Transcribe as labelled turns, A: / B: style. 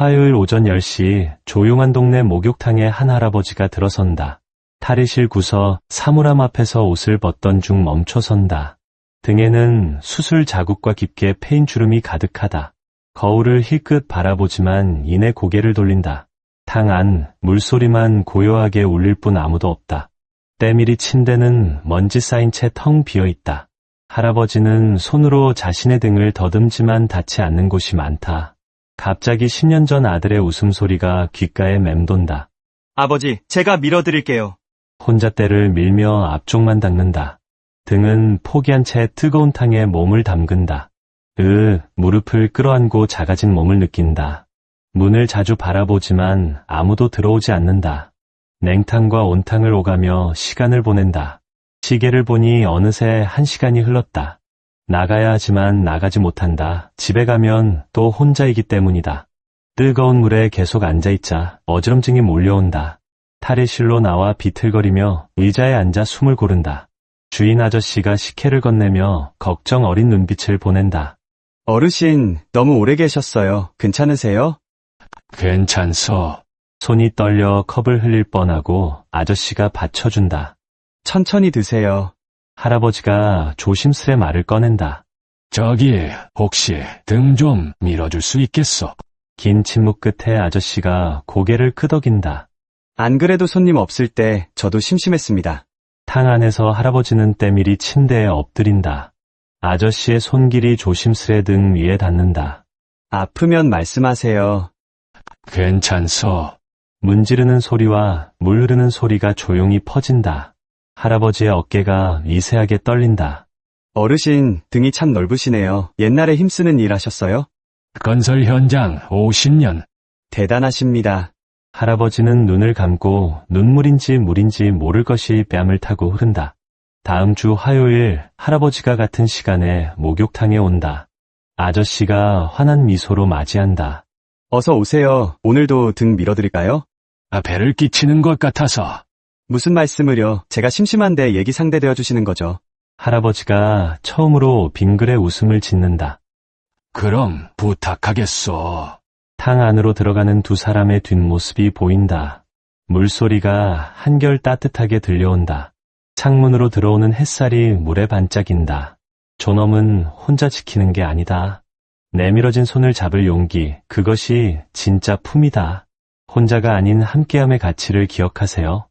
A: 화요일 오전 10시 조용한 동네 목욕탕에 한 할아버지가 들어선다. 탈의실 구서 사물함 앞에서 옷을 벗던 중 멈춰선다. 등에는 수술 자국과 깊게 패인 주름이 가득하다. 거울을 힐끗 바라보지만 이내 고개를 돌린다. 탕 안 물소리만 고요하게 울릴 뿐 아무도 없다. 때밀이 침대는 먼지 쌓인 채 텅 비어 있다. 할아버지는 손으로 자신의 등을 더듬지만 닿지 않는 곳이 많다. 갑자기 10년 전 아들의 웃음소리가 귓가에 맴돈다.
B: 아버지, 제가 밀어드릴게요.
A: 혼자 때를 밀며 앞쪽만 닦는다. 등은 포기한 채 뜨거운 탕에 몸을 담근다. 으, 무릎을 끌어안고 작아진 몸을 느낀다. 문을 자주 바라보지만 아무도 들어오지 않는다. 냉탕과 온탕을 오가며 시간을 보낸다. 시계를 보니 어느새 한 시간이 흘렀다. 나가야 하지만 나가지 못한다. 집에 가면 또 혼자이기 때문이다. 뜨거운 물에 계속 앉아있자 어지럼증이 몰려온다. 탈의실로 나와 비틀거리며 의자에 앉아 숨을 고른다. 주인 아저씨가 식혜를 건네며 걱정 어린 눈빛을 보낸다.
B: 어르신, 너무 오래 계셨어요. 괜찮으세요?
C: 괜찮소.
A: 손이 떨려 컵을 흘릴 뻔하고 아저씨가 받쳐준다.
B: 천천히 드세요.
A: 할아버지가 조심스레 말을 꺼낸다.
C: 저기, 혹시 등 좀 밀어줄 수 있겠소?
A: 긴 침묵 끝에 아저씨가 고개를 끄덕인다.
B: 안 그래도 손님 없을 때 저도 심심했습니다.
A: 탕 안에서 할아버지는 때밀이 침대에 엎드린다. 아저씨의 손길이 조심스레 등 위에 닿는다.
B: 아프면 말씀하세요.
C: 괜찮소.
A: 문지르는 소리와 물 흐르는 소리가 조용히 퍼진다. 할아버지의 어깨가 미세하게 떨린다.
B: 어르신, 등이 참 넓으시네요. 옛날에 힘쓰는 일 하셨어요?
C: 건설 현장 50년.
B: 대단하십니다.
A: 할아버지는 눈을 감고 눈물인지 물인지 모를 것이 뺨을 타고 흐른다. 다음 주 화요일 할아버지가 같은 시간에 목욕탕에 온다. 아저씨가 환한 미소로 맞이한다.
B: 어서 오세요. 오늘도 등 밀어드릴까요?
C: 아, 배를 끼치는 것 같아서.
B: 무슨 말씀을요? 제가 심심한데 얘기 상대되어 주시는 거죠.
A: 할아버지가 처음으로 빙글에 웃음을 짓는다.
C: 그럼 부탁하겠소.
A: 탕 안으로 들어가는 두 사람의 뒷모습이 보인다. 물소리가 한결 따뜻하게 들려온다. 창문으로 들어오는 햇살이 물에 반짝인다. 존엄은 혼자 지키는 게 아니다. 내밀어진 손을 잡을 용기, 그것이 진짜 품이다. 혼자가 아닌 함께함의 가치를 기억하세요.